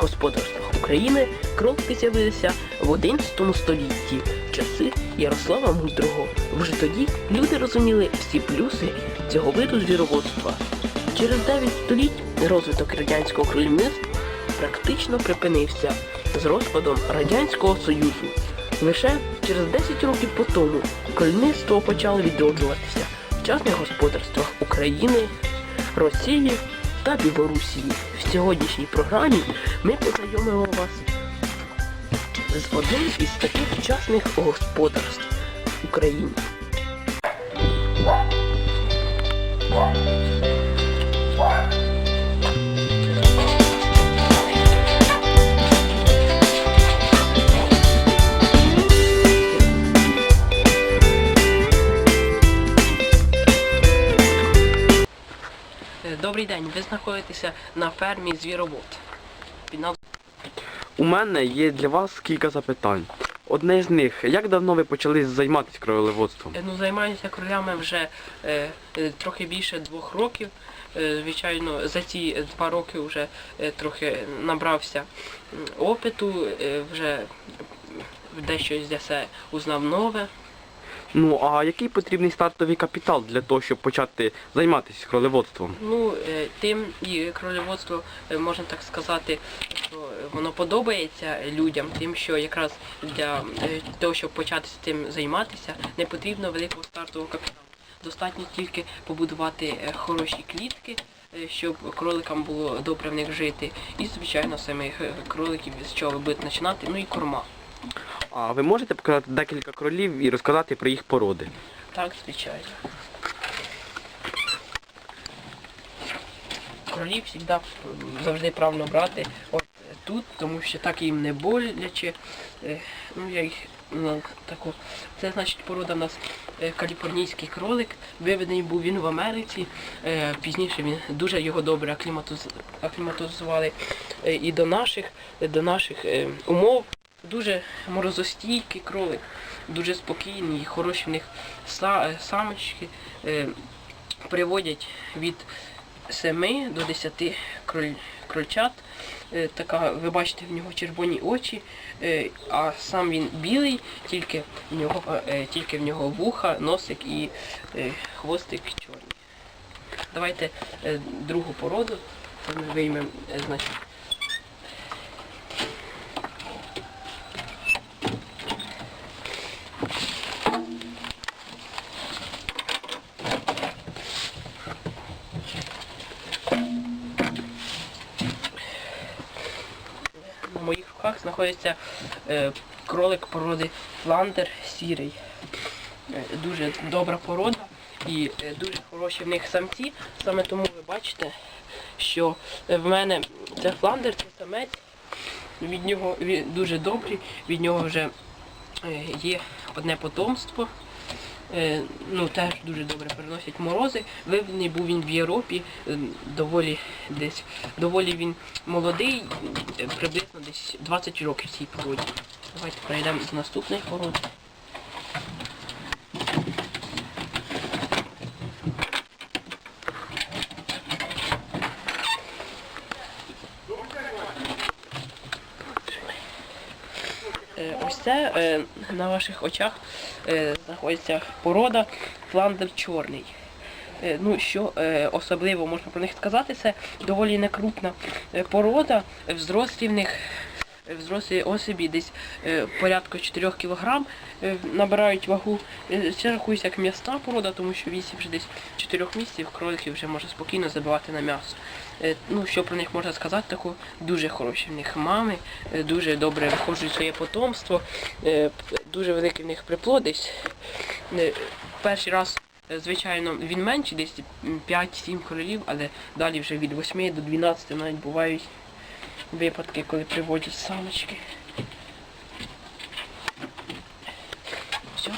господарствах України кролики з'явилися в 11 столітті, в часи Ярослава Мудрого. Вже тоді люди розуміли всі плюси цього виду звіроводства. Через 9 століть розвиток радянського кролівництва практично припинився з розпадом Радянського Союзу. Лише через 10 років по тому кролівництво почало відроджуватися в частних господарствах України, Росії та Білорусії. В сьогоднішній програмі ми познайомимо вас з одним із таких вчасних господарств в ви знаходитеся на фермі звіровод. У мене є для вас кілька запитань. Одне з них, як давно ви почали займатися кролеводством? Е, Ну, займаюся кролями вже е, е, трохи більше двох років. Е, звичайно, за ці два роки вже е, трохи набрався опиту, е, вже дещо для себе узнав нове. Ну а який потрібний стартовий капітал для того, щоб почати займатися кролеводством? Ну, е, тим і кролеводство, е, можна так сказати, що воно подобається людям, тим, що якраз для е, того, щоб почати з цим займатися, не потрібно великого стартового капіталу. Достатньо тільки побудувати хороші клітки, щоб кроликам було добре в них жити. І, звичайно, самих кроликів, з чого ви будете починати, ну і корма. А ви можете показати декілька кролів і розказати про їх породи? Так, звичайно. Кролів завжди завжди правильно брати от е, тут, тому що так їм не боляче. Е, Ну, я їх ну, таку. Це значить порода в нас е, каліфорнійський кролик. Виведений був він в Америці. Пізніше він дуже його добре акліматизували і до наших, до наших умов. Дуже морозостійкий кролик, дуже спокійний, хороші в них е, самочки. Е, Приводять від 7 до 10 кроль, крольчат. Е, Така, ви бачите, в нього червоні очі, а сам він білий, тільки в нього, тільки в нього вуха, носик і хвостик чорний. Давайте другу породу. Ми виймемо, значить, моїх знаходиться е, кролик породи Фландер сірий. Е, дуже добра порода і е, дуже хороші в них самці. Саме тому ви бачите, що е, в мене це Фландер, це самець. Від нього він дуже добрий, від нього вже є одне потомство. Е, ну, теж дуже добре переносять морози. Виведений був він в Європі, е, доволі десь доволі він молодий, е, приблизно десь 20 років цій породі. Давайте перейдемо до наступної породи. Ось це на ваших очах знаходиться порода фландер чорний. Е, Ну, що е, особливо можна про них сказати, це доволі некрупна е, порода, е, взрослі в них, е, взрослі особі десь е, порядку 4 кг е, набирають вагу. Е, Це рахується як м'ясна порода, тому що вісім вже десь 4 місяців кроликів вже може спокійно забивати на м'ясо. Е, Ну, що про них можна сказати, таку дуже хороші в них мами, е, дуже добре виходжують своє потомство, е, дуже великий в них приплод десь. Е, Перший раз, е, звичайно, він менший, десь 5-7 королів, але далі вже від 8 до 12 навіть бувають випадки, коли приводять самочки. Все.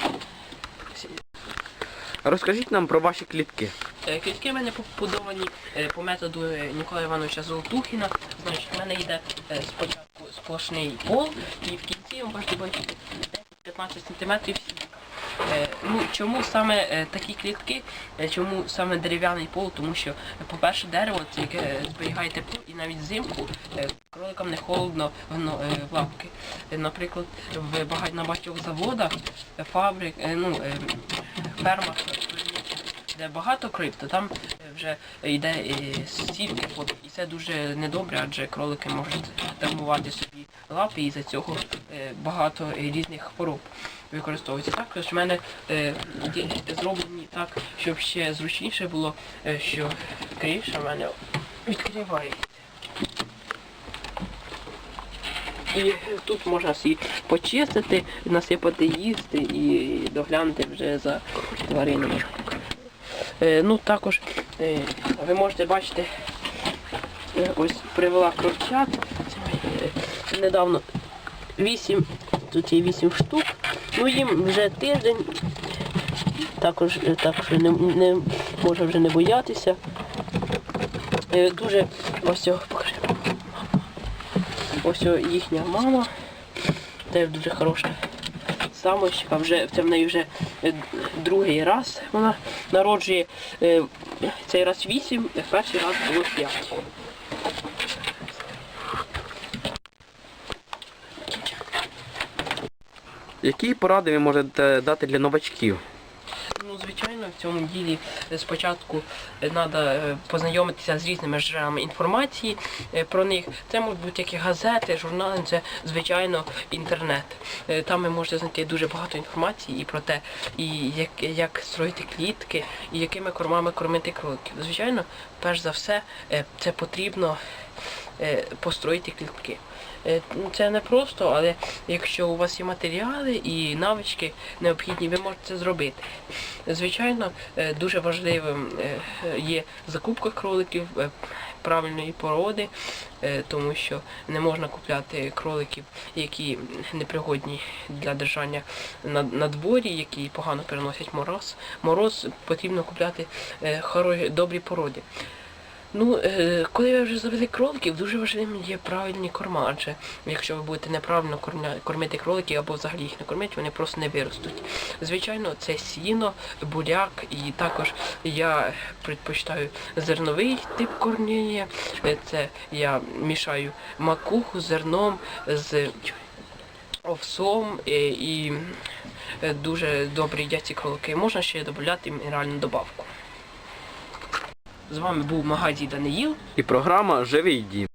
Розкажіть нам про ваші клітки. Е, Клітки в мене побудовані е, по методу е, Ніколая Івановича Золотухіна. Значить, в мене йде спочатку сплошний пол і в кінці ви можете бачити 10-15 см Е, Ну, чому саме е, такі клітки, е, чому саме дерев'яний пол? Тому що, е, по-перше, дерево це яке е, зберігає тепло і навіть взимку е, кроликам не холодно в, е, лапки. Е, Наприклад, в багатьох заводах, е, фабрик, е, ну, е, фермах, де багато крив, то там вже йде е, стільки води. І це дуже недобре, адже кролики можуть травмувати собі лапи, і за цього е, багато е, різних хвороб використовується. Також в мене зроблені так, щоб ще зручніше було, що криша в мене відкривається. І тут можна всі почистити, насипати їсти і доглянути вже за тваринами. Е, ну також е, ви можете бачити, е, ось привела крольчат. Е, недавно 8, тут є 8 штук. Ну їм вже тиждень. Також так що не, не можна вже не боятися. Дуже ось покажи. Ось їхня мама. Теж дуже хороша самочка. Вже це в неї вже другий раз вона народжує. Е, Цей раз вісім, перший раз було п'ять. Які поради ви можете дати для новачків? Ну, звичайно, в цьому ділі е, спочатку треба познайомитися з різними джерелами інформації е, про них. Це можуть бути як і газети, журнали, це звичайно інтернет. Е, Там ви можете знайти дуже багато інформації і про те, і як, як строїти клітки, і якими кормами кормити кроликів. Звичайно, перш за все, е, це потрібно е, построїти клітки. Е, ну, Це не просто, але якщо у вас є матеріали і навички необхідні, ви можете це зробити. Звичайно, е, дуже важливим е, є закупка кроликів правильної породи, тому що не можна купляти кроликів, які непригодні для держання на, дворі, які погано переносять мороз. Мороз потрібно купляти добрі породи. Ну, е, коли ви вже завели кроликів, дуже важливим є правильні корма, адже якщо ви будете неправильно кормити кроликів або взагалі їх не кормити, вони просто не виростуть. Звичайно, це сіно, буряк, і також я предпочитаю зерновий тип кормлення. Е, Це я мішаю макуху з зерном, з овсом е, і дуже добрі їдять ці кролики. Можна ще додати мінеральну добавку. З вами був Магадій Даниїл. І програма Живий дім.